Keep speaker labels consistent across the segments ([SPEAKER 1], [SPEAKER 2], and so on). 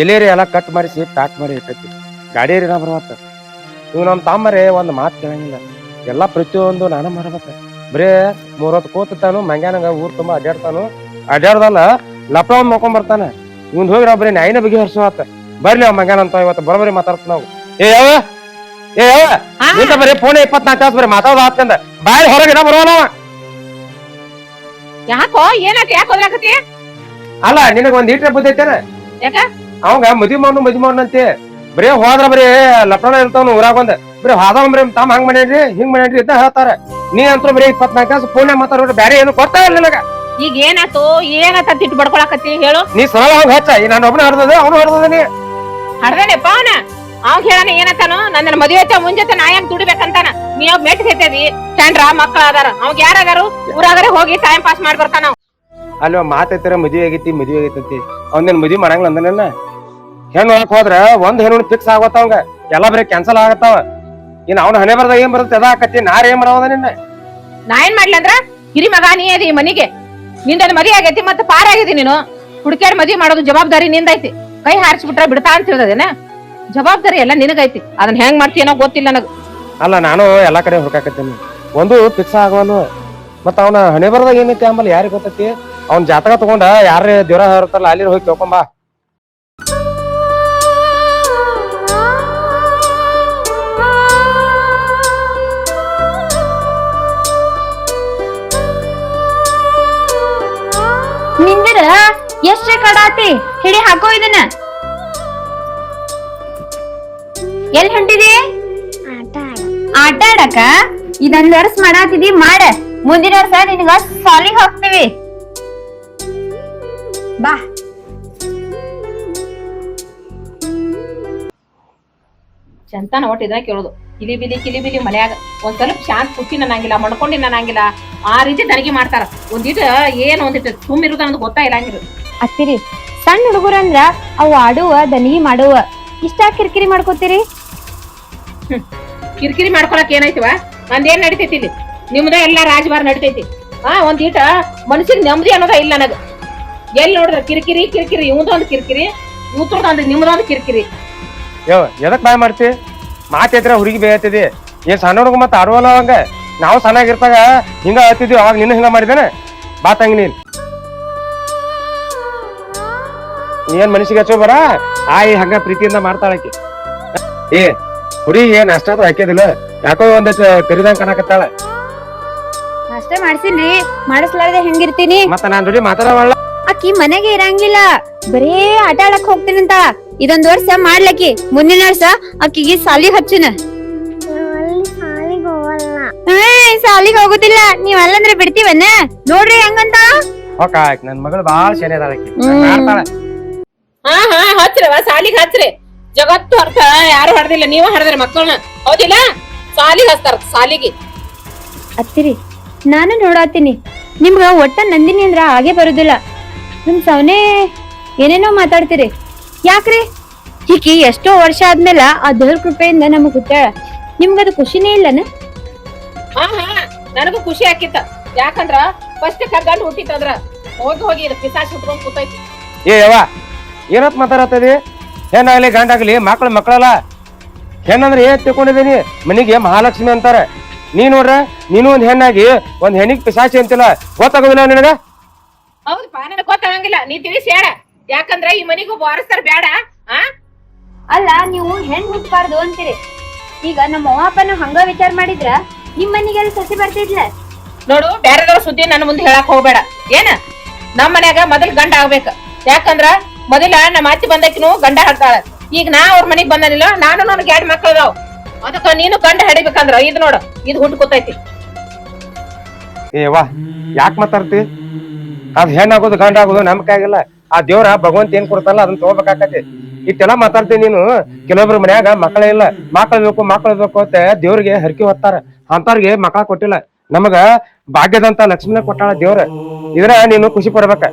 [SPEAKER 1] ಎಲೇರಿ ಎಲ್ಲ ಕಟ್ ಮಾಡಿಸಿ ಪ್ಯಾಕ್ ಮಾಡಿ ಇಟ್ಟೈತಿ ಗಾಡಿ ರೀ ನಮ್ಮ ಮತ್ತೆ ಇವ್ ನಮ್ಮ ತಮ್ಮರೇ ಒಂದು ಮಾತು ಕೇಳಂಗಿಲ್ಲ. ಎಲ್ಲ ಪ್ರತಿಯೊಂದು ನಾನು ಮಾಡ್ಬೇಕ. ಬರೇ ಮೂರೊತ್ತು ಕೂತಾನು ಮಂಗ್ಯಾನಂಗ ಊರ್ ತುಂಬಾ ಅಡ್ಡಾಡ್ತಾನು ಅಡ್ಡಾಡ್ದಲ್ಲ ಲಪ್ಪ ಒಂದ್ ಮಾಡ್ಕೊಂಡ್ ಬರ್ತಾನೆ. ಇವ್ನ್ ಹೋಗಿ ನಾವು ಬರೀ ನಾಯಿನ ಬಗ್ಗೆ ಹರ್ಸುವತ್ತ. ಬರ್ಲಿ ಅವ್ ಮಂಗ್ಯಾನ ಅಂತ ಇವತ್ತು ಬರೋಬರಿ ಮಾತಾಡ್ತ ನಾವು. ಏ ಯಾವ ಏ ಯಾವ ಬರೀ ಫೋನ್ ಇಪ್ಪತ್ನಾಲ್ಕು ತಾಸು ಬರೀ ಮಾತಾಡೋದು ಆತಂದ. ಬಾಯಿ ಹೊರಗಿನ ಬರೋಲ್ಲ ಅವ.
[SPEAKER 2] ಯಾಕೋ? ಏನಾಯ್ತು? ಯಾಕೆ
[SPEAKER 1] ಅಲ್ಲ ನಿನಗ ಒಂದ್ ಈಟ್ರೆ ಬುದ್ಧಿ ಐತೇನ?
[SPEAKER 2] ಯಾಕ?
[SPEAKER 1] ಅವಂಗ ಮದ್ವಿ ಮಾಡು ಮದ್ವಿ ಮಾಡ್ನಂತೆ ಬರೇ ಹೋದ್ರ ಬರೀ ಲಪಡ ಇರ್ತಾವ ಊರಾಗ ಒಂದ್ ಬರೀ ಹೋದವ್ ಬರೀ ತಮ್ಮ ಹಂಗ್ ಮಾಡ್ಯಾನ್ರಿ ಹಿಂಗ್ ಮಾಡ್ಯಾನ್ರಿ ಅಂತ ಹೇಳ್ತಾರ. ನೀ ಅಂತೂ ಬರೀ ಇಪ್ಪತ್ನಾಲ್ಕು ತಾಸು ಫೋನ್ ಮಾತಾಡೋರು ಬ್ಯಾರೆ ಏನು ಗೊತ್ತಾಗಲ್ಲ ನನಗ.
[SPEAKER 2] ಈಗ ಏನಾಯ್ತು? ಏನಾತ ತಿಟ್ಟು ಬಡ್ಕೊಳಕತ್ತಿ ಹೇಳು.
[SPEAKER 1] ನೀ ಸರಳ ಹಂಗ ಹಚ್ಚ. ಈ ನಾನು ಒಬ್ಬನ ಹರ್ದದ ಅವನು ಹರ್ದದ ನೀ.
[SPEAKER 2] ಹಡ್ದನೆಪ್ಪ ಅವನ. ಅವ್ನ್ ಹೇಳನ ಏನತ್ತಾನು ನನ್ನ ಮದುವೆ ಐತೆ ಮುಂಜಾನೆ ನಾ ಹೆಂಗ್ ದುಡಿಬೇಕಂತಾನ? ನೀ ಅವ್ ಮೆಟ್ ಸೇತೇವಿ ಚಂಡ್ರ ಮಕ್ಕಳ ಅದಾರ. ಅವಾಗ ಯಾರಾದಾರು? ಊರಾಗರೆ ಹೋಗಿ ಟೈಮ್ ಪಾಸ್ ಮಾಡ್ಬರ್ತಾನ
[SPEAKER 1] ಅಲ್ವ ಮಾತೈತರ ಮದ್ವಿ ಆಗೈತಿ ಮದುವೆ ಆಗೈತಿ ಅವ್ನೇನ್ ಮದ್ವಿ ಮಾಡಂಗಿಲ್ಲ ಅಂದನ ಹೆಣ್ಣು ಒಳಕ್ ಹೋದ್ರ ಒಂದ್ ಹೆಣ್ಣು ಫಿಕ್ಸ್ ಆಗತ್ತ ಎಲ್ಲ ಬರೀ ಕ್ಯಾನ್ಸಲ್ ಆಗತ್ತಾವ ಇನ್ ಅವ್ನ ಹಣೆ ಬರ್ದಾಗ ಏನ್ ಬರುತ್ತೆ? ಅದ ಆಕತಿ ನಾರ್ ಏನ್ ಮಾಡವದ ನಿನ್ನ?
[SPEAKER 2] ನಾ ಏನ್ ಮಾಡ್ಲಿ ಅಂದ್ರ ಹಿರಿ ಮಗ ನೀ ಅದಿ ಈ ಮನಿಗೆ. ನಿಂದನ್ ಮದಿ ಆಗೈತಿ ಮತ್ತೆ ಪಾರ ಆಗಿದಿ ನೀನು. ಹುಡುಕ್ಯಾರ ಮದಿ ಮಾಡೋದು ಜವಾಬ್ದಾರಿ ನಿಂದೈತಿ. ಕೈ ಹಾರಿಸ್ಬಿಟ್ರ ಬಿಡ್ತಾ ಅಂತ ತಿಳಿದೇನ ಜವಾಬ್ದಾರಿ ಎಲ್ಲ ನಿನಗೈತಿ. ಅದನ್ನ ಹೆಂಗ್ ಮಾಡ್ತೀಯನೋ ಗೊತ್ತಿಲ್ಲ ನನಗ.
[SPEAKER 1] ಅಲ್ಲ ನಾನು ಎಲ್ಲಾ ಕಡೆ ಹುಡುಕಾಕತ್ತೀನಿ. ಒಂದು ಫಿಕ್ಸ್ ಆಗೋನು. ಮತ್ತ ಅವನ ಹಣೆ ಬರದಾಗ ಏನೈತಿ ಆಮೇಲೆ ಯಾರಿಗೆ ಗೊತ್ತೈತಿ? ಅವ್ನ ಜಾತಕ ತಗೊಂಡ ಯಾರ ದೇವ್ರ ಇರ್ತಾರಲ್ಲ ಅಲ್ಲಿ ಹೋಗಿ ಕೇಳ್ಕೊಂಬಾ
[SPEAKER 3] ಕಡಾತಿ? ಹಿಡಿ ಹಾಕೋ ಇದನ್ನ. ಎಲ್ ಹೊಂಟಿದಿ? ಆಟ ಆಡಕ? ಇದೊಂದ್ ವರ್ಷ ಮಾಡಾತಿದಿ ಮಾಡ. ಮುಂದಿನ ವರ್ಷ ನಿನಗ ಸಾಲಿಗ್ ಹೋಗ್ತೀವಿ. ಬಾ.
[SPEAKER 2] ಚಂತಾನ ಒಟ್ಟು ಇದನ್ನ ಕೇಳೋದು. ಕಿಲಿ ಬಿಲಿ ಕಿಲಿ ಬಿಲಿ ಮನ್ಯಾಗ ಒಂದ್ ಸ್ವಲ್ಪ ಶಾಂತ ಕುಟ್ಟಿ ನನಗಿಲ್ಲ ಮಣ್ಕೊಂಡಿನ ನನಗಿಲ್ಲ ಆ ರೀತಿ ತನಗಿ ಮಾಡ್ತಾರ. ಒಂದಿಟ ಏನ್ ಒಂದಿಟ್ಟು ಸುಮ್ ಇರುದ ಅನ್ನೋದು ಗೊತ್ತಾ ಇರಂಗಿಲ್ಲ
[SPEAKER 3] ಅತ್ತಿರಿ ಸಣ್ಣ ಹುಡುಗರಂದ್ರ ಅವು ಆಡುವ ದನಿಗೆ ಮಾಡುವ. ಇಷ್ಟ ಕಿರಿಕಿರಿ ಮಾಡ್ಕೋತೀರಿ?
[SPEAKER 2] ಕಿರಿಕಿರಿ ಮಾಡ್ಕೊಳಕ್ ಏನೈತಿವ ನಂದೇನ್ ನಡಿತೈತಿ ಇಲ್ಲಿ? ನಿಮ್ದ ಎಲ್ಲ ರಾಜಭಾರ ನಡಿತೈತಿ. ಆ ಒಂದೀಟ ಮನುಷ್ಯ ನೆಮ್ಮದಿ ಅನ್ನೋದ ಇಲ್ಲ ನನಗ. ಎಲ್ಲಿ ನೋಡಿದ್ರ ಕಿರಿಕಿರಿ ಕಿರಿಕಿರಿ ಇವಂದೊಂದು ಕಿರಿಕಿರಿ ಇವ್ರದೊಂದು ನಿಮ್ದೊಂದು ಕಿರಿಕಿರಿ.
[SPEAKER 1] ಯೋ ಎದಕ್ ಬಾಯ್ ಮಾಡ್ತಿ? ಮಾತೈತ್ರ ಹುಡುಗಿ ಬೇಯತ್ತಿದಿ? ಏನ್ ಸಣ್ಣ ಮತ್ತೆ ಆಡುವಲ್ಲ ಅವಂಗ ನಾವು ಸಣ್ಣಾಗಿರ್ತಾಗ ಹಿಂಗ ಹತ್ತಿದ್ವಿ ಅವಾಗ ನಿನ್ನ ಹಿಂಗ ಮಾಡಿದೇನೆ ಬಾ ತಂಗಿ ನೀನ್. ಏನ್ ಮನಸ್ಸಿಗೆ ಹಚ್ಚೋ ಬರ? ಆಯಿ ಹಂಗ ಪ್ರೀತಿಯಿಂದ ಮಾಡ್ತಾಳಕಿ ಏ ಹುಡುಗಿ ಏನ್ ಅಷ್ಟಾದ್ರೂ ಹಾಕಿದಿಲ್ಲ ಯಾಕೋ ಒಂದಷ್ಟು ಕರಿದಂಗ್ ಕಣಕತ್ತಾಳ.
[SPEAKER 3] ಅಷ್ಟೇ ಮಾಡ್ಸಿನ್ರಿ. ಮಾಡಿಸ್ಲಾರ್ದೆ ಹೆಂಗಿರ್ತೀನಿ?
[SPEAKER 1] ಮತ್ತ ನಾನ್ ಜೋಡಿ ಮಾತಾಡವಲ್ಲ?
[SPEAKER 3] ಆಕಿ ಮನೆಗೆ ಇರಂಗಿಲ್ಲ. ಬರೇ ಆಟ ಆಡಕ್ ಹೋಗ್ತೀನಂತ. ಇದೊಂದ್ ವರ್ಷ ಮಾಡ್ಲಕ್ಕಿ ಮುಂದಿನ ವರ್ಷ ಅಕ್ಕಿಗೆ ಸಾಲಿ ಹಚ್ಚಿನ. ಏ ಸಾಲಿಗ್ ಹೋಗುದಿಲ್ಲ ನೀವ್ ಅಲ್ಲಂದ್ರೆ ಬಿಡ್ತೀವನ್ನ ನೋಡ್ರಿ ಹೆಂಗಂತ.
[SPEAKER 1] ನನ್ ಮಗಳು ಬಾಳ ಶನಿ.
[SPEAKER 2] ಹಾ ಹಾ ಹಚ್ರವ ಸಾಲಿಗೆ ಹಚ್ರಿ. ಜಗತ್ತು ಅರ್ಥ ಯಾರು ಹಡ್ದಿಲ್ಲ ನೀವ ಹಡ್ದ್ರಿ ಮಕ್ಕಳನ್ನ ಹೌದಿಲ್ಲ? ಸಾಲಿಗೆ ಹಚ್ತಾರ ಸಾಲಿಗೆ
[SPEAKER 3] ಅತ್ತಿರಿ ನಾನು ನೋಡಾತೀನಿ. ನಿಮ್ಗ ಒಟ್ಟ ನಂದಿನಿ ಅಂದ್ರ ಹಾಗೆ ಬರುದಿಲ್ಲ. ನಿಮ್ ಸವನೇ ಏನೇನೋ ಮಾತಾಡ್ತೀರಿ. ಯಾಕ್ರಿ? ಈಕಿ ಎಷ್ಟೋ ವರ್ಷ ಆದ್ಮೇಲೆ ಆ ದೇವ್ರ ಕೃಪೆಯಿಂದ ನಮಗ್ ಹುಟ್ಟಾಳ ನಿಮ್ಗದು ಖುಷಿನೇ ಇಲ್ಲನ?
[SPEAKER 2] ಹಾ ಹಾ ನನಗೂ ಖುಷಿ ಆಕಿತ್ತ. ಯಾಕಂದ್ರ ಫಸ್ಟ್ ಕಗ್ಗಂಡು ಹುಟ್ಟಿತ್ತಂದ್ರ ಹೋಗಿ ಹೋಗಿ ಇದು ಪಿಸಾಚ್ ಹುಟ್ಕೊಂಡ್ ಕೂತೈತಿ.
[SPEAKER 1] ಏ ಯವ್ವ ಏನತ್ ಮಾತಾಡತ್ತದಿ? ಹೆಣ್ಣಾಗ್ಲಿ ಗಂಡಾಗ್ಲಿ ಮಕ್ಳು ಮಕ್ಕಳಲ್ಲ. ಹೆಣ್ಣಂದ್ರೆ ಏನ್ ತಿಳ್ಕೊಂಡಿದೀನಿ? ಮನಿಗೆ ಮಹಾಲಕ್ಷ್ಮಿ ಅಂತಾರ. ನೀ ನೋಡ್ರ ನೀನು ಒಂದ್ ಹೆಣ್ಣಾಗಿ ಒಂದ್ ಹೆಣ್ಣಿಗೆ ಪಿಸಾಚಿ ಅಂತಿಲ್ಲ. ಗೊತ್ತಾಗೋದಿಲ್ಲ ನಿನಗ?
[SPEAKER 2] ಹೌದು ನನಗ್ ಗೊತ್ತಾಗಂಗಿಲ್ಲ. ನೀ ತಿಳಿಸಿ ಹೇಳ ಯಾಕಂದ್ರ ಈ ಮನಿಗೂ ವಾರಸ್ತಾರ ಬೇಡ ಆ?
[SPEAKER 3] ಅಲ್ಲ ನೀವು ಹೆಣ್ ಹುಟ್ಬಾರ್ದು ಅಂತೀರಿ. ಈಗ ನಮ್ಮ ಅವ್ವ ಅಪ್ಪನ ಹಂಗ ವಿಚಾರ ಮಾಡಿದ್ರ ನಿಮ್ ಮನಿಗೆಲ್ಲ ಸಸಿ ಬರ್ತಿದ್ಲ?
[SPEAKER 2] ನೋಡು ಬ್ಯಾರೆದವ್ರ ಸುದ್ದಿ ನನ್ನ ಮುಂದೆ ಹೇಳಕ್ ಹೋಗ್ಬೇಡ. ಏನ? ನಮ್ ಮನ್ಯಾಗ ಮೊದಲ್ ಗಂಡ ಆಗ್ಬೇಕ. ಯಾಕಂದ್ರ ಮೊದಲ ನಮ್ಮ ಅತ್ತಿ ಬಂದಕಿನು ಗಂಡ ಹಾಕ್ತಾಳ ಈಗ ನಾ ಅವ್ರ ಮನಿಗ್ ಬಂದನಿಲ್ಲ ನಾನು ನನಗೆ ಎರಡ್ ಮಕ್ಳು ಅದಾವ. ಅದಕ್ಕ ನೀನು ಗಂಡ ಹಿಡಿಬೇಕಂದ್ರ ಇದು ನೋಡು ಇದು ಹುಟ್ಟು ಕೂತೈತಿ.
[SPEAKER 1] ಏ ವಾ ಯಾಕೆ ಮಾತಾಡ್ತಿ? ಅದ್ ಹೆಣ್ಣಾಗೋದು ಗಂಡ ಆಗೋದು ನಮ್ ಕೈಯಾಗಿಲ್ಲ. ಆ ದೇವ್ರ ಭಗವಂತ ಏನ್ ಕೊಡ್ತಲ್ಲ ಅದನ್ನ ತಗೋಬೇಕಾಕತಿ. ಇಷ್ಟೆಲ್ಲ ಮಾತಾಡ್ತೀನಿ ನೀನು. ಕೆಲವೊಬ್ರು ಮನ್ಯಾಗ ಮಕ್ಕಳೇ ಇಲ್ಲ. ಮಕ್ಕಳ ಬೇಕು ಮಕ್ಕಳ ಬೇಕು ಅಂತ ದೇವ್ರಿಗೆ ಹರಕೆ ಹೊತ್ತಾರ. ಅಂತವ್ರಿಗೆ ಮಕ್ಕಳ ಕೊಟ್ಟಿಲ್ಲ. ನಮಗ ಭಾಗ್ಯದಂತ ಲಕ್ಷ್ಮಿನ ಕೊಟ್ಟಾಳ ದೇವ್ರ. ಇದ್ರ ನೀನು ಖುಷಿ ಪಡ್ಬೇಕ.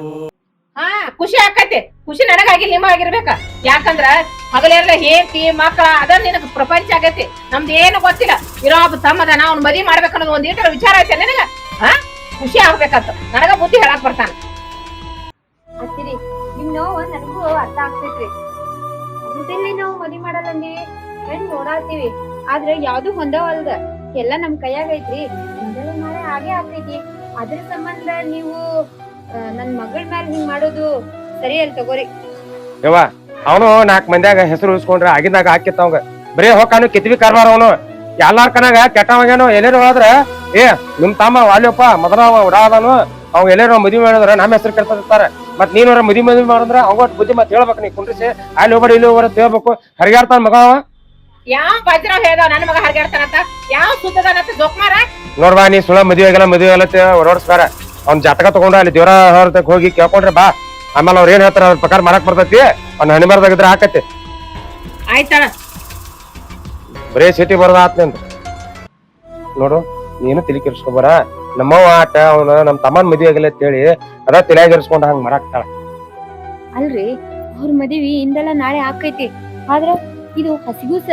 [SPEAKER 2] ಹಾ, ಖುಷಿ ಆಕತಿ. ಖುಷಿ ನನಗಾಗಿ ನಿಮ್ಮ ಆಗಿರ್ಬೇಕ ಯಾಕಂದ್ರ ಹಗಲೆಲ್ಲ ಹೇರ್ತಿ ಮಕ್ಕಳ ಅದ ನಿನಗ ಪ್ರಪಂಚ ಆಗೈತಿ. ನಮ್ದು ಏನು ಗೊತ್ತಿಲ್ಲ. ಇರೋ ಒಬ್ಬ ತಮ್ಮದನ ಅವ್ನ ಮದಿ ಮಾಡ್ಬೇಕನ್ನೋದು ಒಂದ್ ಈಟರ ವಿಚಾರ ಐತೆ ನಿನಗ? ಹಾ, ಖುಷಿ ಆಗ್ಬೇಕಂತ. ನನಗ ಬುದ್ಧಿ ಹೇಳಕ್ ಬರ್ತಾನ.
[SPEAKER 3] ಹತ್ತಿರಿ ನಿಮ್ ನೋವು ನನಗೂ ಅರ್ಥ ಆಗ್ತೈತ್ರಿ. ಮೊದಲೇ ನಾವು ಮದಿ ಮಾಡಲ್ಲಂದಿ? ಹೆಣ್ ನೋಡಾತೀವಿ ಆದ್ರೆ ಯಾವ್ದು ಹೊಂದವಲ್ದ. ಎಲ್ಲ ನಮ್ ಕೈಯಾಗ ಐತ್ರಿ. ಹಿಂದೆಲ್ಲ ನಾಳೆ ಹಾಗೆ ಆಗ್ತೈತಿ. ಅದ್ರ ಸಂಬಂಧ ನೀವು ನನ್ ಮಗಳ ಮ್ಯಾಲ ಹಿಂಗ್ ಮಾಡೋದು ಸರಿ ಅಲ್ ತಗೋರಿ.
[SPEAKER 1] ಯವ್ವ, ಅವನು ನಾಲ್ಕ್ ಮಂದ್ಯಾಗ ಹೆಸರು ಉಳಿಸ್ಕೊಂಡ್ರೆ ಆಗಿದ್ದಾಗ ಹಾಕಿತ್ತ ಅವಂಗ. ಬರೇ ಹೊಕ್ಕಾನು ಕಿತ್ವಿ ಕಾರ್ಬಾರ ಅವನು. ಎಲ್ಲಾರ್ ಕನಾಗ ಕೆಟ್ಟವಾಗೇನು ಎಲ್ಲೇನು ಹೋದ್ರ ಏ, ನಿಮ್ ತಮ್ಮ ವಾಲ್ಯಪ್ಪ ಮೊದಲ ಅವ ಉಡಾದನು ಅವ್ ಎಲ್ಲೇನೋ ಮದುವೆ ಮಾಡಿದ್ರ ನಮ್ಮ ಹೆಸರು ಕೆಡ್ತಿರ್ತಾರ ಮತ್ ನೀನ್ ಮದಿ ಮದ್ವಿ ಮಾಡಂದ್ರ ಅವಂಗ ಬುದ್ಧಿ ಮತ್ ಹೇಳ್ಬೇಕು ನೀ ಕುಂಡ್ರಿಸಿ. ಅಲ್ಲಿ ಹೋಗಡಿ ಇಲ್ಲಿ ಹೋಗ್ರ ಅಂತ ಹೇಳ್ಬೇಕು. ಹರಿಗಾಡ್ತಾನ ಮಗ ಅವ.
[SPEAKER 2] ಯಾವ ಬಾಜಿರಾವ್ ನನ್ನ ಮಗ ಹರಿಗಾಡ್ತಾನಂತ ಯಾವ ಸುತ್ತದಾನಂತ ಜೋಕ್ಮಾರ?
[SPEAKER 1] ನೋಡ್ಬಾ ನೀ ಸುಳ ಮದ್ವೆ ಆಗಲ್ಲ ಮದ್ವೆ ಆಗಲ್ಲ ಓಡಾಡ್ಸ್ಬೇಡ. ಅವ್ನ ಜಾತಕ ತಗೊಂಡ ಅಲ್ಲಿ ದೇವರ ಹೊರತಕ್ ಹೋಗಿ ಕೇಳ್ಕೊಂಡ್ರೆ ಬಾ. ಆಮೇಲೆ ಅವ್ರ ಏನ್ ಹೇಳ್ತಾರ ಅವ್ರ ಪ್ರಕಾರ ಮಾಡಕ್ ಬರ್ತೈತಿ. ಅವ್ನ ಹಣಿ ಬರ್ದಾಗಿದ್ರೆ ಹಾಕತಿ
[SPEAKER 2] ಆಯ್ತಣ
[SPEAKER 1] ಬರೇ ಸಿಟಿ ಬರೋದ ನಿಂದ. ನೋಡು ನೀನು ತಿಳಿ ಕೆಡ್ಸ್ಕೊಬಾರ ನಮ್ಮವ್ವ ಆಟ ಅವನ ನಮ್ ತಮ್ಮನ್ ಮದ್ವೆ ಆಗಿಲ್ಲ ಅಂತೇಳಿ ಅದ ತಲೆಯಾಗಿರ್ಸ್ಕೊಂಡ ಹಂಗ ಮರಾಕ್ತಾಳ.
[SPEAKER 3] ಅಲ್ರಿ ಅವ್ರ ಮದ್ವಿ ಇಂದೆಲ್ಲ ನಾಳೆ ಆಕೈತಿ ಆದ್ರ ಇದು ಹಸಿಗೂಸ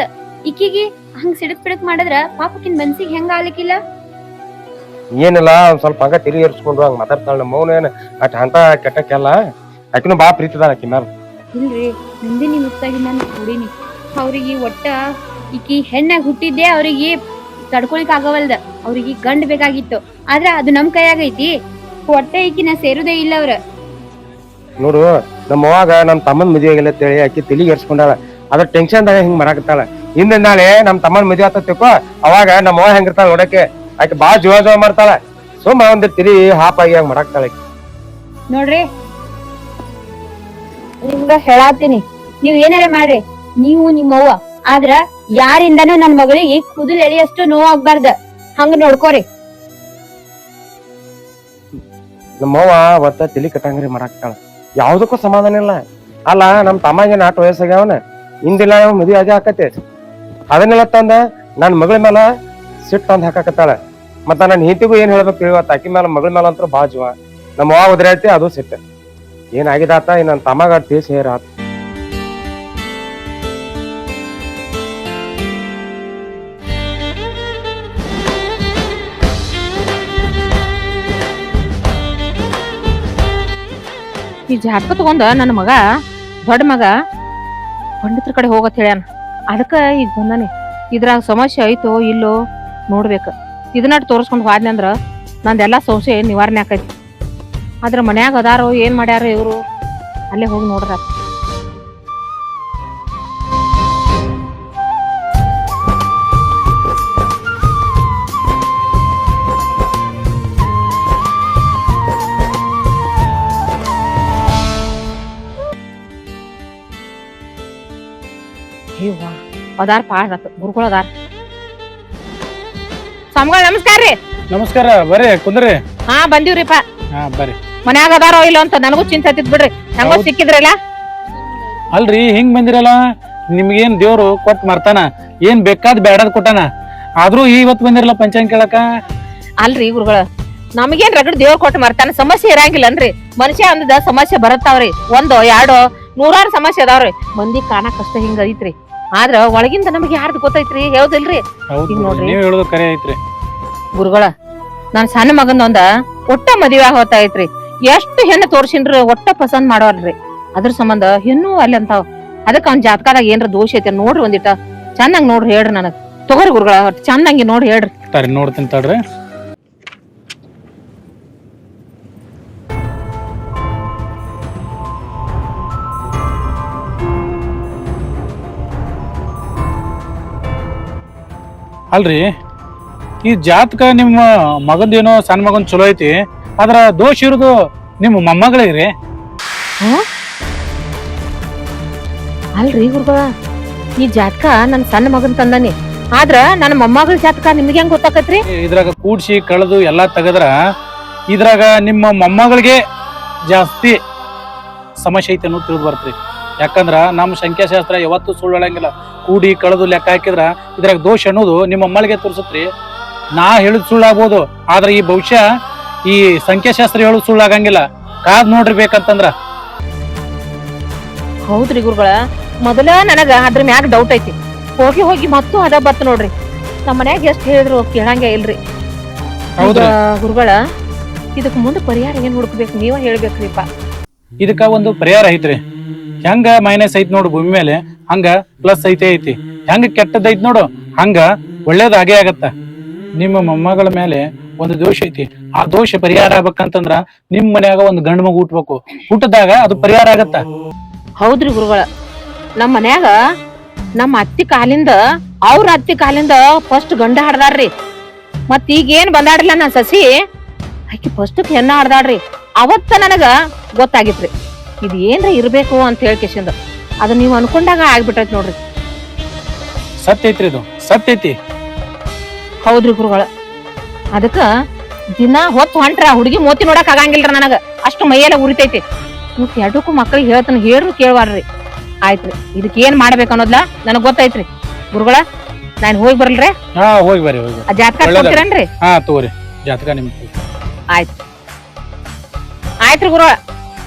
[SPEAKER 3] ಇಕ್ಕಿಗೆ ಹಂಗ ಸಿಡಕ್ ಪಿಡಕ್ ಮಾಡಿದ್ರ ಪಾಪಕಿನ್ ಮನ್ಸಿಗೆ ಹೆಂಗ ಆಗ್ಲಿಕ್ಕಿಲ್ಲ?
[SPEAKER 1] ಏನಿಲ್ಲ ಒಂದ್ ಸ್ವಲ್ಪ ಹಂಗ ತಲೆ ಏರ್ಸ್ಕೊಂಡು ಹಂಗ ಮಾತಾಡ್ತಾಳ ನಮ್ಮವ್ನ ಏನ್ ಅಟ್ ಅಂತ ಕೆಟ್ಟಕ್ಕೆಲ್ಲ. ಆಕಿನೂ ಬಾ ಪ್ರೀತಿದಾಳ ಆಕಿ ಮ್ಯಾಲ.
[SPEAKER 3] ಇಲ್ರಿ ನಂದಿನಿ ಮುತ್ತಾಗಿ ನಾನು ನೋಡಿನಿ. ಅವ್ರಿಗೆ ಒಟ್ಟ ಈಕಿ ಹೆಣ್ಣಾಗ ಹುಟ್ಟಿದ್ದೆ ಅವ್ರಿಗೆ ತಡ್ಕೊಳಿಕ್ ಆಗವಲ್ದ ಅವ್ರಿಗೆ ಗಂಡ್ ಬೇಕಾಗಿತ್ತು. ಆದ್ರ ಅದು ನಮ್ ಕೈಯಾಗೈತಿ. ಹೊಟ್ಟೆ ಈಕಿನ ಸೇರುದೇ ಇಲ್ಲ ಅವ್ರ.
[SPEAKER 1] ನೋಡು ನಮ್ಮ ಅವಾಗ ನಮ್ ತಮ್ಮನ ಮದುವೆ ಆಗಿಲ್ಲ ಅಂತೇಳಿ ಆಕಿ ತಲೆಗೆ ಏರ್ಸ್ಕೊಂಡಾಳ ಅದ್ರ ಟೆನ್ಷನ್ದಾಗ ಹಿಂಗ್ ಮಾಡಾಕತ್ತಾಳ ಹಿಂದ ನಾಳೆ ನಮ್ ತಮ್ಮನ್ ಮದುವೆ ಆತತಿಕೋ ಅವಾಗ ನಮ್ಮ ಅವ್ವ ಹೆಂಗಿರ್ತಾಳ ನೋಡಕ್ಕೆ. ಆಕೆ ಬಾ ಜೀವ ಜೀವ ಮಾಡ್ತಾಳ. ಸುಮ್ಮ ಒಂದ್ ತಲಿ ಹಾಪಾಗಿ ಹಂಗ್ ಮಾಡಾಕ್ತಾಳ ಆಕಿ.
[SPEAKER 3] ನೋಡ್ರಿ ನಿಮ್ಗ ಹೇಳಾತೀನಿ. ನೀವ್ ಏನಾರ ಮಾಡ್ರಿ. ನೀವು ನಿಮ್ಮವ್ವ ಆದ್ರ ಯಾರಿಂದನೂ ನನ್ ಮಗಳಿಗೆ ಕುದುಲ್ ಎಳೆಯಷ್ಟು ನೋವಾಗ್ಬಾರ್ದ. ಹಂಗ ನೋಡ್ಕೋರಿ.
[SPEAKER 1] ನಮ್ಮವ್ವ ಒತ್ತ ತಲಿ ಕಟ್ಟಂಗ್ರಿ ಮಾಡಾಕ್ತಾಳ. ಯಾವ್ದಕ್ಕೂ ಸಮಾಧಾನ ಇಲ್ಲ. ಅಲ್ಲ, ನಮ್ ತಮ್ಮಗೆ ನಾಟ್ ವಯಸ್ಸಾಗ್ಯಾವನ ಇಂದಿಲ್ಲ ಮದಿ ಅದೇ ಹಾಕತ್ತೆ ಅದನ್ನೆಲ್ಲ ತಂದ ನನ್ ಮಗಳ ಮೇಲೆ ಸಿಟ್ಟು ತಂದ್ ಹಾಕಾಕತ್ತಾಳ. ಮತ್ತ ನನ್ನ ಹೆಂಡತಿಗೂ ಏನ್ ಹೇಳ್ಬೇಕು ಇವತ್ತು ಆಕಿ ಮೇಲೆ ಮಗಳ ಮೇಲೆ ಅಂತೂ ಬಾಜುವ ನಮ್ಮ ಅವ್ವ ಉದ್ರೈತಿ ಅದು ಸಿಟ್ಟ. ಏನಾಗಿದಾತ ನನ್ನ ನನ್ ತಮ್ಮಗ ತೀಸ್ ಹೇರ
[SPEAKER 2] ಈ ಜಾತಕ ತಗೊಂಡ ನನ್ನ ಮಗ, ದೊಡ್ಡ ಮಗ, ಪಂಡಿತರ ಕಡೆ ಹೋಗತ್ ಹೇಳ್ಯಾನ. ಅದಕ್ಕ ಈಗ ಬಂದಾನೆ. ಇದ್ರಾಗ ಸಮಸ್ಯೆ ಐತೋ ಇಲ್ಲೋ ನೋಡ್ಬೇಕು. ಇದನ್ನಟ್ಟು ತೋರಿಸ್ಕೊಂಡು ಹೋದ್ನಿ ಅಂದ್ರ ನಂದೆಲ್ಲ ಸಮಸ್ಯೆ ನಿವಾರಣೆ ಆಕೈತಿ. ಆದ್ರ ಮನ್ಯಾಗ ಅದಾರೋ ಏನ್ ಮಾಡ್ಯಾರೋ ಇವರು, ಅಲ್ಲೇ ಹೋಗಿ ನೋಡ್ರ ಅದಾರ ಪಾಡ್ ಗುರುಗಳು ಅದಾರ. ಸ್ವಾಮಿಗಳ ನಮಸ್ಕಾರ ರೀ.
[SPEAKER 4] ನಮಸ್ಕಾರ ಬರ್ರಿ ಕುಂದ್ರಿ.
[SPEAKER 2] ಹಾ ಬಂದಿವ್ರಿಪ್ಪ
[SPEAKER 4] ಹಾ ಬರ್ರಿ.
[SPEAKER 2] ಮನ್ಯಾಗ ಅದಾರೋ ಇಲ್ಲ ಅಂತ ನನಗೂ ಚಿಂತೆ ಹತ್ತಿದ್ ಬಿಡ್ರಿ. ನಂಗೂ. ಸಿಕ್ಕಿದ್ರಲ್ಲ?
[SPEAKER 4] ಅಲ್ರಿ ಹಿಂಗ್ ಬಂದಿರಲ್ಲ? ನಿಮ್ಗೇನ್ ದೇವ್ರು ಕೊಟ್ ಮರ್ತಾನ? ಏನ್ ಬೇಕಾದ್ ಬೇಡದ್ ಕೊಟ್ಟಾನ? ಆದ್ರೂ ಇವತ್ ಬಂದಿರಲ್ಲ ಪಂಚಾಂಗ ಕೇಳಕ?
[SPEAKER 2] ಅಲ್ರಿ ಗುರುಗಳ ನಮಗೇನ್ ರಗಡ್ ದೇವ್ರ ಕೊಟ್ಟು ಮರ್ತಾನ? ಸಮಸ್ಯೆ ಇರಂಗಿಲ್ಲನ್ರಿ. ಮನುಷ್ಯ ಅಂದದ ಸಮಸ್ಯೆ ಬರತ್ತಾವ್ರಿ. ಒಂದೋ ಎರಡೋ ನೂರಾರು ಸಮಸ್ಯೆ ಅದಾವ್ರಿ. ಮಂದಿ ಕಾಣ ಕಷ್ಟ ಹಿಂಗ ಐತ್ರಿ ಆದ್ರ ಒಳಗಿಂದ ನಮಗೆ ಯಾರ್ದು ಗೊತ್ತೈತ್ರಿ? ಹೇಳ್ದಿಲ್ರಿ ಈಗ ನೋಡ್ರಿ.
[SPEAKER 4] ನೀವ್ ಹೇಳುದು ಕರೆ ಐತ್ರಿ.
[SPEAKER 2] ಗುರುಗಳ ನಾನ್ ಸಣ್ಣ ಮಗಂದೊಂದ ಒಟ್ಟ ಮದುವೆ ಆಗೋತ ಐತ್ರಿ. ಎಷ್ಟು ಹೆಣ್ಣು ತೋರ್ಸಿನ್ರಿ ಒಟ್ಟ ಪಸಂದ್ ಮಾಡೋಲ್ರಿ. ಅದ್ರ ಸಂಬಂಧ ಹೆಣ್ಣು ಅಲ್ಲಿ ಅಂತಾವ್. ಅದಕ್ಕ ಅವ್ನ ಜಾತಕದಾಗ ಏನ್ರ ದೋಷ ಐತೆ ನೋಡ್ರಿ ಒಂದಿಟ. ಚೆನ್ನಾಗಿ ನೋಡ್ರಿ ಹೇಳ್ರಿ ನನಗ್. ತಗೋರಿ ಗುರುಗಳ ಚೆನ್ನಾಗಿ ಚಂದಂಗಿ ನೋಡಿ ಹೇಳ್ರಿ.
[SPEAKER 4] ನೋಡ್ತೀನಿ ತಡ್ರಿ. ಅಲ್ರಿ? ಈ ಜಾತಕ ನಿಮ್ಮ ಮಗಂದೇನೋ ಸಣ್ಣ ಮಗನ್ ಚಲೋ ಐತಿ ಅದರ ದೋಷ ಇರೋದು ನಿಮ್ಮ ಮೊಮ್ಮಗಳಿಗ್ರಿ
[SPEAKER 2] ಅಲ್ರಿ ಗುರುಗಳ ಈ ಜಾತಕ ನನ್ನ ಸಣ್ಣ ಮಗನ್ ತಂದನಿ ಆದ್ರ ನನ್ನ ಮೊಮ್ಮಗಳ ಜಾತಕ ನಿಮ್ಗೆ ಹೆಂಗ್ ಗೊತ್ತಾಕತ್ರಿ?
[SPEAKER 4] ಇದ್ರಾಗ ಕೂಡ್ಸಿ ಕಳೆದು ಎಲ್ಲಾ ತೆಗೆದ್ರ ಇದ್ರಾಗ ನಿಮ್ಮ ಮೊಮ್ಮಗಳಿಗೆ ಜಾಸ್ತಿ ಸಮಸ್ಯೆ ಐತೆ ಅನ್ನೋದು ತಿಳಿದು ಬರ್ತ್ರಿ. ಯಾಕಂದ್ರ ನಮ್ಮ ಸಂಖ್ಯಾಶಾಸ್ತ್ರ ಯಾವತ್ತೂ ಸುಳ್ಳು ಹೇಳಂಗಿಲ್ಲ ಕೂಡಿ ಕಳೆದು ಲೆಕ್ಕ ಹಾಕಿದ್ರ ಇದ್ರಾಗ ದೋಷ ಅನ್ನೋದು ನಿಮ್ಮ ಅಮ್ಮಳಿಗೆ ತೋರಿಸುತ್ರಿ. ನಾ ಹೇಳುದ್ ಸುಳ್ಳಾಗ್ಬೋದು ಆದ್ರೆ ಈ ಭವಿಷ್ಯ ಈ ಸಂಖ್ಯಾಶಾಸ್ತ್ರ ಹೇಳುದ್ ಸುಳ್ಳಾಗಂಗಿಲ್ಲ. ಕಾದ್ ನೋಡ್ರಿ ಬೇಕಂತಂದ್ರ.
[SPEAKER 2] ಹೌದ್ರಿ ಗುರುಗಳ ಮೊದಲ ನನಗ ಅದ್ರ ಮ್ಯಾಗ ಡೌಟ್ ಐತಿ. ಹೋಗಿ ಹೋಗಿ ಮತ್ತೂ ಅದ ಬತ್ ನೋಡ್ರಿ. ನಮ್ಮ ಮನ್ಯಾಗ ಎಷ್ಟ್ ಹೇಳಿದ್ರು ಕೇಳಂಗೆ ಇಲ್ರಿ.
[SPEAKER 4] ಹೌದ್ರಿ.
[SPEAKER 2] ಗುರುಗಳ ಇದಕ್ ಮುಂದೆ ಪರಿಹಾರ ಏನ್ ಹುಡುಕ್ಬೇಕು ನೀವ ಹೇಳ್ಬೇಕ್ರಿಪ್ಪ.
[SPEAKER 4] ಇದಕ್ಕ ಒಂದು ಪರಿಹಾರ ಐತ್ರಿ. ಹೆಂಗ ಮೈನಸ್ ಐತಿ ನೋಡು ಭೂಮಿ ಮೇಲೆ, ಹಂಗ ಪ್ಲಸ್ ಐತೆ ಐತಿ. ಹೆಂಗ ಕೆಟ್ಟದೈತಿ ನೋಡು, ಹಂಗ ಒಳ್ಳೇದ್ ಆಗೇ ಆಗತ್ತ. ನಿಮ್ಮ ಮೊಮ್ಮಗಳ ಮೇಲೆ ಒಂದು ದೋಷ ಐತಿ. ಆ ದೋಷ ಪರಿಹಾರ ಆಗ್ಬೇಕಂತಂದ್ರ ನಿಮ್ ಮನ್ಯಾಗ ಒಂದು ಗಂಡು ಮಗು ಹುಟ್ಟಬೇಕು ಹುಟ್ಟದಾಗ ಅದು ಪರಿಹಾರ ಆಗತ್ತ.
[SPEAKER 2] ಹೌದ್ರಿ ಗುರುಗಳ. ನಮ್ಮ ಮನ್ಯಾಗ ನಮ್ಮ ಅತ್ತಿ ಕಾಲಿಂದ, ಅವ್ರ ಅತ್ತಿ ಕಾಲಿಂದ ಫಸ್ಟ್ ಗಂಡ ಹಾಡ್ದಾರ್ರಿ. ಮತ್ ಈಗ ಏನ್ ಬಂದಾಡ್ಲ ನಾ ಸಸಿ? ಆಕಿ ಫಸ್ಟ್ ಹೆಣ್ಣ ಹಾಡ್ದಾಡ್ರಿ ಅವತ್ತ ನನಗ ಗೊತ್ತಾಗಿತ್ರಿ. ಇದ್ ಏನ್ರ ಇರಬೇಕು ಅಂತ ಹೇಳ್ಕೇಶಿಂದ ಅದು ನೀವು ಅನ್ಕೊಂಡಾಗ ಆಗ್ಬಿಟ್ಟೈತಿ ನೋಡ್ರಿ.
[SPEAKER 4] ಸತ್ಯ ಐತ್ರಿ ಇದು. ಸತ್ಯ ಐತಿ.
[SPEAKER 2] ಹೌದ್ರಿ ಗುರುಗಳ. ಅದಕ್ಕ ದಿನ ಹೊತ್ತು ಹೊಂಟ್ರ ಹುಡುಗಿ ಮೋತಿ ನೋಡಕ್ ಆಗಂಗಿಲ್ರ ನನಗ. ಅಷ್ಟು ಮೈಯೆಲ್ಲ ಉರಿತೈತಿ. ಇವಕ್ ಎರಡಕ್ಕೂ ಮಕ್ಳಿಗೆ ಹೇಳ್ತಾನೆ ಹೇಳ್ರು ಕೇಳ್ವಾರ್ರಿ. ಆಯ್ತ್ರಿ. ಇದಕ್ಕೆ ಏನ್ ಮಾಡ್ಬೇಕು ಅನ್ನೋದ್ಲ ನನಗ್ ಗೊತ್ತೈತ್ರಿ. ಗುರುಗಳ ನಾನ್ ಹೋಗಿ ಬರ್ಲ್ರಿ.
[SPEAKER 4] ಹಾ ಹೋಗಿ ಬರ್ರಿ ಹೋಗಿ.
[SPEAKER 2] ಆ ಜಾತಕ. ಕೊಡ್ತೀರನ್ರಿ
[SPEAKER 4] ಹಾ ತಗೋರಿ ಜಾತಕ ನಿಮ್ಗೆ
[SPEAKER 2] ಆಯ್ತು. ಆಯ್ತ್ರಿ ಗುರುಗಳ.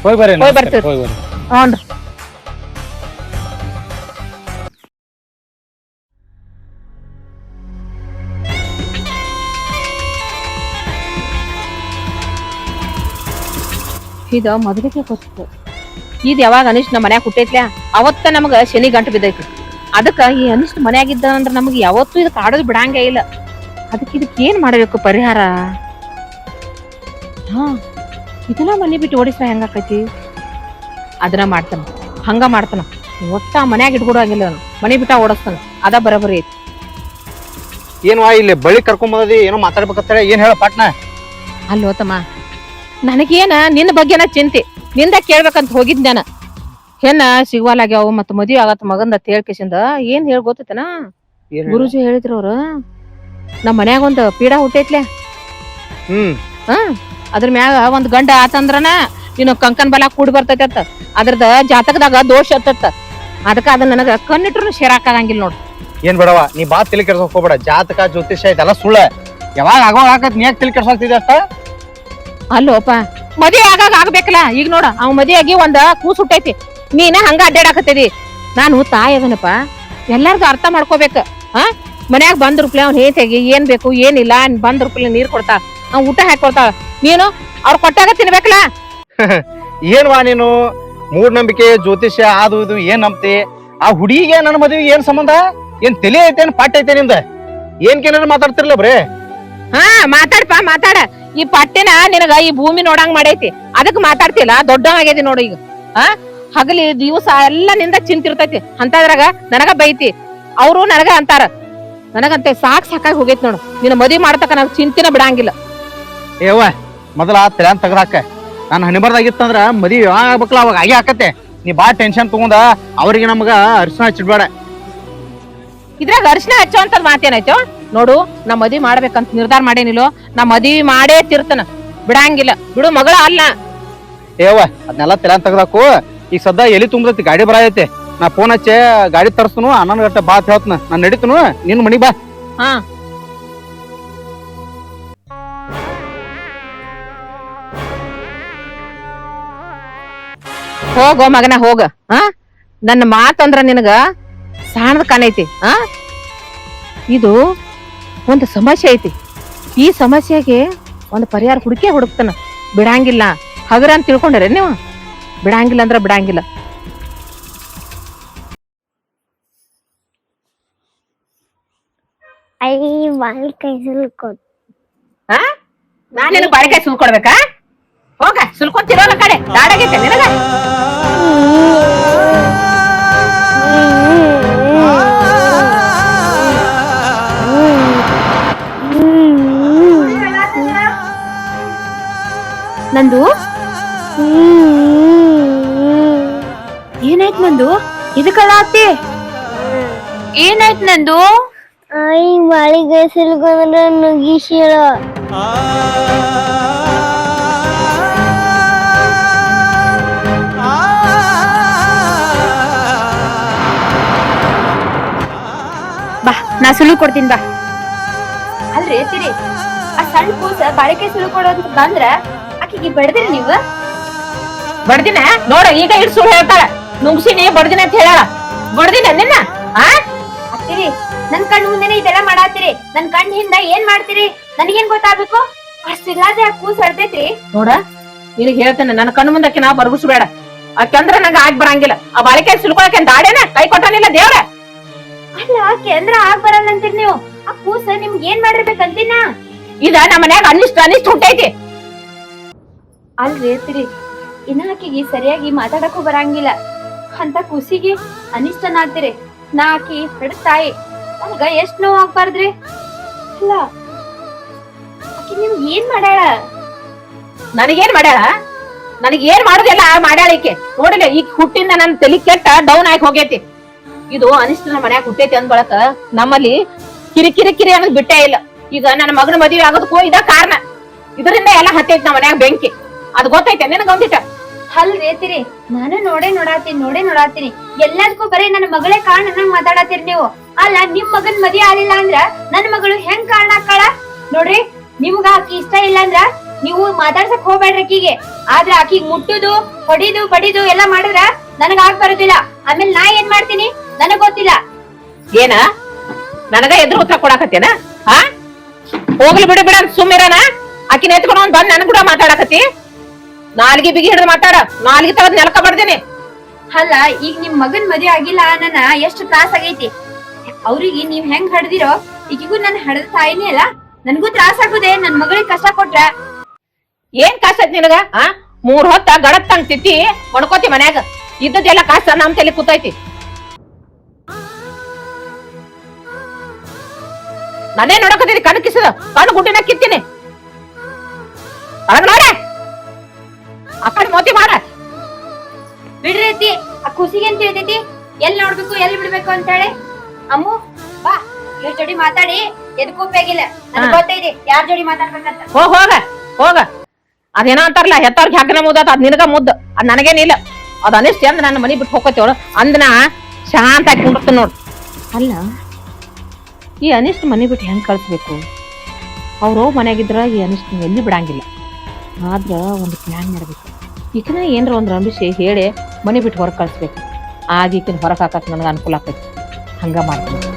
[SPEAKER 4] ಹೋಗಿ ಬರ್ರಿ
[SPEAKER 2] ಹೋಗ್
[SPEAKER 4] ನಮಸ್ಕಾರ.
[SPEAKER 2] ಬರ್ತೀವಿ.
[SPEAKER 4] ಹೋಗಿ ಬರ್ರಿ
[SPEAKER 2] ಹ್ಞೂನ್ರಿ ಇದ ಮೊದಲಿಗೆ ಕೊಟ್ಟು ಇದ್ ಯಾವಾಗ ಅನಿಷ್ಟ್ ನಮ್ಮ ಮನ್ಯಾಗ ಹುಟ್ಟೈತ್ಲ್ಯಾ ಅವತ್ತ ನಮಗ ಶನಿ ಗಂಟು ಬಿದ್ದೈತಿ. ಅದಕ್ಕ ಈ ಅನಿಷ್ಟ್ ಮನ್ಯಾಗಿದ್ದ ಅಂದ್ರ ನಮಗ್ ಯಾವತ್ತೂ ಇದು ಕಾಡೋದ್ ಬಿಡಂಗೇ ಇಲ್ಲ. ಅದಕ್ಕೆ ಇದಕ್ಕೆ ಏನ್ ಮಾಡ್ಬೇಕು ಪರಿಹಾರ? ಹಾ. ಇದನ್ನ ಮನೆ ಬಿಟ್ಟು ಓಡಿಸ್ರ ಹೆಂಗಾಕೈತಿ? ಅದನ್ನ ಮಾಡ್ತಾನ. ಹಂಗ ಮಾಡ್ತಾನ. ಒಟ್ಟ ಮನ್ಯಾಗ ಇಟ್ಕೊಡಂಗಿಲ್ಲ ಅವನು. ಮನೆ ಬಿಟ್ಟ ಓಡಿಸ್ತಾನ. ಅದ ಬರಬರಿ ಐತಿ.
[SPEAKER 5] ಏನು ಇಲ್ಲಿ ಬಳಿ ಕರ್ಕೊಂಡ್ ಬಂದದಿ? ಏನೋ ಮಾತಾಡ್ಬೇಕಂತಾರೆ ಏನ್ ಹೇಳ ಪಾಟ್ನ?
[SPEAKER 2] ಅಲ್ಲೋ ತಮ್ಮ ನನಗೇನ ನಿನ್ನ ಬಗ್ಗೆನ ಚಿಂತೆ. ನಿಂದ ಕೇಳ್ಬೇಕಂತ ಹೋಗಿದ್ ನಾನು. ಹೆಣ್ಣ ಸಿಗ್ವಾಲಾಗ್ಯಾವ ಮತ್ತ ಮದ್ವಿ ಆಗತ್ತ ಮಗಂದ ತೇಳ್ಕೇಶಿಂದ ಏನ್ ಹೇಳ್ ಗೊತ್ತೈತನ? ಗುರುಜಿ ಹೇಳಿದ್ರು ಅವ್ರ. ನಮ್ಮ ಮನ್ಯಾಗ ಒಂದ್ ಪೀಡಾ ಹುಟ್ಟೈತ್ಲೆ?
[SPEAKER 5] ಹ್ಮ್.
[SPEAKER 2] ಅದ್ರ ಮ್ಯಾಗ ಒಂದ್ ಗಂಡ ಆತಂದ್ರನ ನೀನು ಕಂಕನ್ ಬಲ ಕೂಡಿ ಬರ್ತೈತೆ ಅಂತ. ಅದ್ರದ ಜಾತಕದಾಗ ದೋಷ ಹತ್ತತ್ತ ಅದಕ್ಕ ಅದನ್ನ ನನಗ ಕಣ್ಣಿಟ್ರು ಸೇರಾಕಾಗಂಗಿಲ್ಲ ನೋಡ್.
[SPEAKER 5] ಏನ್ ಬಿಡವ ನೀ ಬಾ ತಿಳಿ ಕೆಡ್ಸೋಕ್ ಹೋಗ್ಬೇಡ. ಜಾತಕ ಜ್ಯೋತಿಷ್ಯ ಇದೆಲ್ಲ ಸುಳ್ಳ. ಯಾವಾಗ ಆಗೋ ಹಾಕತ್ ನೀ ತಲೆ ಕೆಡ್ಸಾಕ್ತಿದ್ದೆ ಅಷ್ಟ?
[SPEAKER 2] ಅಲ್ಲೋಪ ಮದ್ವೆ ಆಗಾಗ ಆಗ್ಬೇಕಲ್ಲ. ಈಗ ನೋಡ ಅವ್ ಮದ್ವೆ ಆಗಿ ಒಂದ ಕೂಸುಟ್ಟೈತಿ ನೀನ ಹಂಗ ಅಡ್ಡಾಡಕತ್ತಿದಿ. ನಾನು ತಾಯಿ ಅದನಪ್ಪ. ಎಲ್ಲಾರ್ಗು ಅರ್ಥ ಮಾಡ್ಕೋಬೇಕ. ಹಾ? ಮನ್ಯಾಗ ಬಂದ ರೂಪಾಯಿ ಅವ್ನ ಹೇತಿಯಾಗಿ ಏನ್ ಬೇಕು ಏನಿಲ್ಲ ಬಂದ ರೂಪಾಯಿ ನೀರ್ ಕೊಡ್ತಾಳ ಅವ್ ಊಟ ಹಾಕಿ ಕೊಡ್ತಾಳ ನೀನು ಅವ್ರ ಕೊಟ್ಟಾಗ ತಿನ್ಬೇಕಲ್ಲ?
[SPEAKER 5] ಏನ್ವಾ ನೀನು? ಮೂಢನಂಬಿಕೆ ಜ್ಯೋತಿಷ್ಯ ಅದು ಇದು ಏನ್ ನಂಬ್ತಿ? ಆ ಹುಡುಗಿಗೆ ನನ್ನ ಮದುವೆ ಏನ್ ಸಂಬಂಧ? ಏನ್ ತಲೆ ಐತೇನ್ ಪಾಟ್ ಐತೆ ನಿಂದ? ಏನ್ ಕೇನ ಮಾತಾಡ್ತಿರ್ಲ ಬ್ರೇ?
[SPEAKER 2] ಹಾ ಮಾತಾಡ್ಪ ಮಾತಾಡ. ಈ ಪಟ್ಟೆನ ನಿನಗ ಈ ಭೂಮಿ ನೋಡಂಗ್ ಮಾಡೈತಿ. ಅದಕ್ ಮಾತಾಡ್ತಿಲ್ಲ ದೊಡ್ಡವಾಗೈತಿ ನೋಡು ಈಗ. ಹಾ ಹಗಲಿ ದಿವಸ ಎಲ್ಲ ನಿಂದ ಚಿಂತಿರ್ತೈತಿ. ಅಂತದ್ರಾಗ ನನಗ ಬೈತಿ. ಅವರು ನನಗ ಅಂತಾರ. ನನಗಂತೆ ಸಾಕ್ ಸಾಕಾಗಿ ಹೋಗೈತ್ ನೋಡು. ನಿನ್ನ ಮದುವೆ ಮಾಡ್ತಕ ನಾವು ಚಿಂತಿನ ಬಿಡಂಗಿಲ್ಲ.
[SPEAKER 5] ಏವ ಮೊದಲ ತೆರೆ ತೆಗ್ದಾಕ. ನಾನು ಹಣಿಬಾರ್ದಾಗಿತ್ತಂದ್ರ ಮದುವೆ ಯಾವಾಗ ಆಗ್ಬೇಕಲ್ಲ ಅವಾಗ ಆಗಿ ಹಾಕತ್ತೆ ನೀ ಬಾ ಟೆನ್ಷನ್ ತಗೊಂಡ ಅವ್ರಿಗೆ ನಮಗ ಅರ್ಶನ ಹಚ್ಚಿಡ್ಬೇಡ.
[SPEAKER 2] ಇದ್ರಾಗ ಅರ್ಶನ ಹಚ್ಚೋ ಅಂತ ಮಾತೇನಾಯ್ತು ನೋಡು ನಾ ಮದ್ವಿ ಮಾಡ್ಬೇಕಂತ ನಿರ್ಧಾರ ಮಾಡೇನಿಲ್ಲೋ ನಾ ಮದ್ವಿ ಮಾಡೇ ತಿರ್ತನ. ಬಿಡಂಗಿಲ್ಲ. ಬಿಡು ಮಗಳ ಅಲ್ಲ.
[SPEAKER 5] ಏವ ಅದನ್ನೆಲ್ಲ ತೆರೆ ತೆಗ್ದಾಕು. ಈಗ ಸದ್ದ ಎಲಿ ತುಂಬತೈತಿ ಗಾಡಿ ಬರತೈತಿ. ನಾ ಫೋನ್ ಹಚ್ಚೆ, ಗಾಡಿ ತರ್ಸ್ತನು ಹನ್ನೊಂದು ಗಟ್ಟ ಬಾ ಹೇಳ್ತನ. ನಾನು ನಡೀತನು, ನಿನ್ ಮನಿಗ್ ಬಾ.
[SPEAKER 2] ಹಾ. ಹೋಗೋ ಮಗನ, ಹೋಗ. ಹಾ? ನನ್ನ ಮಾತಂದ್ರ ನಿನಗ ಸಾಣದ ಕಾಣೈತಿ ಹಾ? ಇದು ಒಂದು ಸಮಸ್ಯೆ ಐತಿ. ಈ ಸಮಸ್ಯೆಗೆ ಒಂದು ಪರಿಹಾರ ಹುಡುಕೇ ಹುಡುಕ್ತಾನ. ಬಿಡಂಗಿಲ್ಲ. ಹಗರ ಅಂತ ತಿಳ್ಕೊಂಡ್ರೆ ನೀವು? ಬಿಡಂಗಿಲ್ಲ ಅಂದ್ರ ಬಿಡಂಗಿಲ್ಲ.
[SPEAKER 6] ಬಾಯಿ ಕೈ ಸುಲ್ಕೊತ್
[SPEAKER 2] ಹಾ ನಾನ್ ನಿನಗ್ ಬಾಳಿಕಾಯಿ ಸುಲ್ಕೊಡ್ಬೇಕಾ? ಹೋಗ ಸುಲ್ಕೊಂತಿರೋಲ್ಲ ಕಡೆ. ದಾಡಾಗೈತೆ ನಿನಗ.
[SPEAKER 3] ನಂದು? ಏನಾಯ್ತು ನಂದು? ಇದಕ್ಕಲ್ಲ ಏನಾಯ್ತು ನಂದು?
[SPEAKER 6] ಐ ಬಾಳಿ ಕೈ ಸುಲ್ಕೊಂಡ್ರ ನುಗ್ಗಿಸಿಳ
[SPEAKER 3] ಬಾ ನಾ ಸುಳು ಕೊಡ್ತೀನಿ ಬಾ ಅಲ್ರಿ ತಿರಿ ಆ ಸಣ್ಣ ಕೂಸ ಬಾಳಿಕೆ ಸುಳು ಕೊಡೋದ್ ಬಂದ್ರ ಆಕಿಗೆ ಬಡದ್ರಿ ನೀವು
[SPEAKER 2] ಬಡ್ದಿನ ನೋಡ ಈಗ ಇಡ್ ಸುಳ್ಳು ಹೇಳ್ತಾಳ ನುಗ್ಸಿನಿ ಬಡ್ದಿನ ಅಂತ ಹೇಳ ಬಡ್ದಿನ ನಿನ್ನ ಆ
[SPEAKER 3] ಅತ್ತಿರಿ ನನ್ ಕಣ್ಣು ಮುಂದೆನೆ ಇದೆಲ್ಲ ಮಾಡಾತಿರಿ ನನ್ ಕಣ್ಣ ಹಿಂದ ಏನ್ ಮಾಡ್ತೀರಿ? ನನಗೇನ್ ಗೊತ್ತಾಗ್ಬೇಕು? ಅಷ್ಟಿಲ್ಲಾದ್ರೆ ಆ ಕೂಸ್ ಹರ್ದೈತ್ರಿ
[SPEAKER 2] ನೋಡ ನಿನಗ್ ಹೇಳ್ತೇನೆ ನನ್ನ ಕಣ್ಣು ಮುಂದಕ್ಕೆ ನಾ ಬರ್ಗಿಸ್ಬೇಡ. ಆಕೆಂದ್ರ ನಂಗ ಆಗ್ ಬರಂಗಿಲ್ಲ. ಆ ಬಾಳಿಕೆ ಸಿಲ್ಕೊಳಕ್ಕೆ ದಾಡೇನ ಕೈ ಕೊಟ್ಟಾನಿಲ್ಲ ದೇವ್ರ.
[SPEAKER 3] ಅಲ್ಲ ಕೇಂದ್ರ ಆಗ್ ಬರಲ್ಲ ಅಂತೀರಿ ನೀವು? ಆ ಕೂಸ ನಿಮ್ಗೆ ಏನ್ ಮಾಡಿರ್ಬೇಕಂತೀನ
[SPEAKER 2] ಇದ ನಮ್ಮ ಮನ್ಯಾಗ ಅನಿಷ್ಟ ಅನಿಷ್ಟ ಹುಟ್ಟೈತಿ
[SPEAKER 3] ಅಲ್ರಿ ಅತ್ತಿರಿ ಇನ್ನ ಆಕಿಗೆ ಸರಿಯಾಗಿ ಮಾತಾಡಕ್ಕೂ ಬರಂಗಿಲ್ಲ. ಅಂತ ಕೂಸಿಗೆ ಅನಿಷ್ಟನಾಗ್ತೀರಿ. ನಾ ಆಕಿ ಹಿಡ್ ತಾಯಿ. ನನ್ಗ ಎಷ್ಟ್ ನೋವು ಆಗ್ಬಾರ್ದ್ರಿ ಅಲ್ಲ ಆಕಿ ನಿಮ್ಗೆ ಏನ್ ಮಾಡ್ಯಾಳ?
[SPEAKER 2] ನನಗೇನ್ ಮಾಡ್ಯಾಳ? ನನಗ್ ಏನ್ ಮಾಡುದಿಲ್ಲ ಮಾಡ್ಯಾಳ ಈಕೆ. ನೋಡಿಲ್ಲ ಈಗ ಹುಟ್ಟಿಂದ ನನ್ ತಲಿ ಕೆಟ್ಟ ಡೌನ್ ಆಗಿ ಹೋಗೈತಿ. ಇದು ಅನಿಷ್ಟ ನಮ್ಮ ಮನ್ಯಾಗ ಹುಟ್ಟೈತಿ ಅಂದ್ ಬಳಕ ನಮ್ಮಲ್ಲಿ ಕಿರಿ ಕಿರಿ ಅನ್ನೋದು ಬಿಟ್ಟೇ ಇಲ್ಲ. ಈಗ ನನ್ನ ಮಗನ ಮದುವೆ ಆಗೋದಕ್ಕೂ ಇದ ಕಾರಣ. ಇದರಿಂದ ಎಲ್ಲ ಹತ್ತೈತಿ ನಮ್ಮ ಮನ್ಯಾಗ ಬೆಂಕಿ. ಅದ್ ಗೊತ್ತೈತೆ, ನಿನಗ ಒಂದಿಟ?
[SPEAKER 3] ಅಲ್ರಿ ರೇತಿರಿ. ನಾನು ನೋಡೇ ನೋಡಾತೀನಿ ನೋಡೇ ನೋಡಾತೀನಿ. ಎಲ್ಲದಕ್ಕೂ ಬರೀ ನನ್ನ ಮಗಳೇ ಕಾರಣ ಮಾತಾಡತ್ತೀರಿ ನೀವು. ಅಲ್ಲ, ನಿಮ್ ಮಗನ್ ಮದಿ ಆಗಿಲ್ಲ ಅಂದ್ರ ನನ್ನ ಮಗಳು ಹೆಂಗ್ ಕಾರಣ ಕಾಳ ನೋಡ್ರಿ, ನಿಮ್ಗ ಆಕಿ ಇಷ್ಟ ಇಲ್ಲ ಅಂದ್ರ ನೀವು ಮಾತಾಡ್ಸಕ್ ಹೋಗ್ಬೇಡ್ರಿ ಆಕಿಗೆ. ಆದ್ರ ಆಕಿಗ್ ಮುಟ್ಟುದು, ಹೊಡಿದು, ಬಡಿದು ಎಲ್ಲಾ ಮಾಡಿದ್ರ ನನಗ ಆಗ್ ಬರುದಿಲ್ಲ. ಆಮೇಲೆ ನಾ ಏನ್ ಮಾಡ್ತೀನಿ? ನನಗ್ ಗೊತ್ತಿಲ್ಲ.
[SPEAKER 2] ಏನ? ನನಗ ಎದ್ರ ಉತ್ತರ ಕೊಡಾಕತ್ತೇನ? ಹಾ ಹೋಗ್ಲಿ ಬಿಡು ಬಿಡ ಸುಮ್ಮಿರನ ಆಕಿನ ಎತ್ಕೊಂಡು ಬಂದ್ ನನ್ ಕೂಡ ಮಾತಾಡಕತ್ತಿ. ನಾಲ್ಗಿ ಬಿಗಿ ಹಿಡಿದು ಮಾತಾಡ. ನಾಲ್ಗೆ ತಗದ್ ನೆಲಕ ಬಡ್ದೇನೆ
[SPEAKER 3] ಅಲ್ಲ ಈಗ ನಿಮ್ ಮಗನ್ ಮದ್ವೆ ಆಗಿಲ್ಲ ನನ್ನ ಎಷ್ಟು ತ್ರಾಸ ಆಗೈತಿ? ಅವ್ರಿಗೆ ನೀವ್ ಹೆಂಗ್ ಹಡ್ದಿರೋ? ಈಗಿಗೂ ನನ್ ಹಡದ ತಾಯಿನೇ ಅಲ್ಲ. ನನ್ಗೂ ತ್ರಾಸ ಆಗುದೆ ನನ್ ಮಗಳಿಗೆ ಕಷ್ಟ ಕೊಟ್ರ.
[SPEAKER 2] ಏನ್ ಕಾಸ ಐತ್ ನಿನಗ ಆ? ಮೂರ್ ಹೊತ್ತ ಗಡತ್ ತಂಗ್ ತಿತ್ತಿ ಹೊಡ್ಕೋತಿ ಮನ್ಯಾಗ. ಇದ್ದದೆಲ್ಲ ಕಾಸ ನಮ್ ತಲೆ ಕೂತೈತಿ. ನಾನೇ ನೋಡಕತ್ತೀನಿ ಕಣ್ಣು ಕಿಸದ ಕಣ್ಣು ಗುಡ್ಡಿನ ಕಿತ್ತೀನಿ. ಒಳಗ್ ನೋಡೆ ಆ ಕಡೆ ಮೋತಿ ಮಾಡ
[SPEAKER 3] ಬಿಡ್ರಿ ಅತ್ತಿ ಆ ಖುಷಿಗೆ ಅಂತ ಹೇಳ್ತೈತಿ ಎಲ್ ನೋಡ್ಬೇಕು ಎಲ್ ಬಿಡ್ಬೇಕು ಅಂತ ಹೇಳಿ. ಅಮ್ಮು ಬಾ ಇವ್ರ ಜೋಡಿ ಮಾತಾಡಿ ಎದಕ್ಕೂ ಉಪಯೋಗಿಲ್ಲ ನನಗ್. ಗೊತ್ತೈತಿ ಯಾರ ಜೋಡಿ ಮಾತಾಡ್ಬೇಕಂತ.
[SPEAKER 2] ಹೋಗ್ ಹೋಗ ಹೋಗ. ಅದೇನೋ ಅಂತಾರಲ್ಲ ಹೆತ್ತವ್ರಿಗೆ ಹಗ್ಗನ ಮುದ್ದತ್ ಅದ್ ನಿನಗ ಮುದ್ದ ಅದ್ ನನಗೇನಿಲ್ಲ. ಅದ್ ಅನಿಸ್ತಿ ಅಂದ್ ನನ್ನ ಮನಿ ಬಿಟ್ಟು ಹೋಗತ್ತೇವಳು ಅಂದ್ನ ಶಾಂತ ಆಗಿ ಕುಂಡಿರ್ತೀನಿ ನೋಡ್. ಅಲ್ಲ ಈ ಅನಿಷ್ಟ ಮನಿ ಬಿಟ್ಟು ಹೆಂಗ್ ಕಳಿಸ್ಬೇಕು? ಅವ್ರು ಮನ್ಯಾಗಿದ್ರ ಈ ಅನಿಷ್ಟ ಎಲ್ಲಿ ಬಿಡಂಗಿಲ್ಲ. ಆದ್ರ ಒಂದು ಪ್ಲಾನ್ ಮಾಡ್ಬೇಕು. ಈಕಿನ ಏನರ ಒಂದು ರಂಬಿಸಿ ಹೇಳಿ ಮನೆ ಬಿಟ್ಟು ಹೊರಗೆ ಕಳಿಸ್ಬೇಕು. ಆಗ ಈಕಿನ ಹೊರಗೆ ಹಾಕಕ್ಕೆ ನನಗೆ ಅನುಕೂಲ ಆಕೈತಿ ಹಂಗೆ ಮಾಡ್ತೀನಿ.